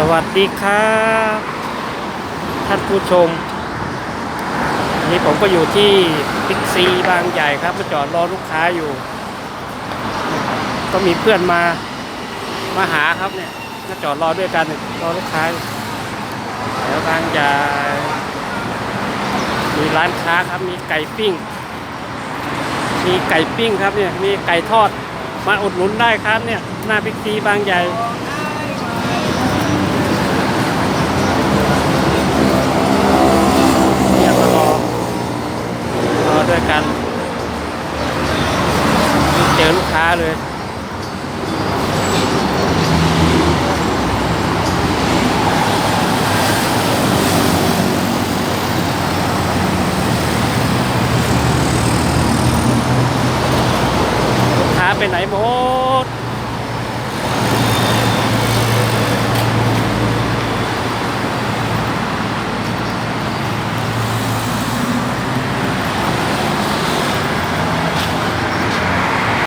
สวัสดีครับท่านผู้ชมนนี้ผมก็อยู่ที่บิ๊กซีบางใหญ่ครับมาจอดรอลูกค้าอยู่ ก็มีเพื่อนมามาหาครับเนี่ยมาจอดรอด้วยกันรอลูกค้าอยู่แถวบางใหญ่มีร้านค้าครับมีไก่ปิ้ง มีไก่ปิ้งครับเนี่ยมีไก่ทอดมาอุดหนุนได้ครับเนี่ยหน้าบิ๊กซีบางใหญ่ ด้วยกันเจอลูกค้าเลยไปไหนหมด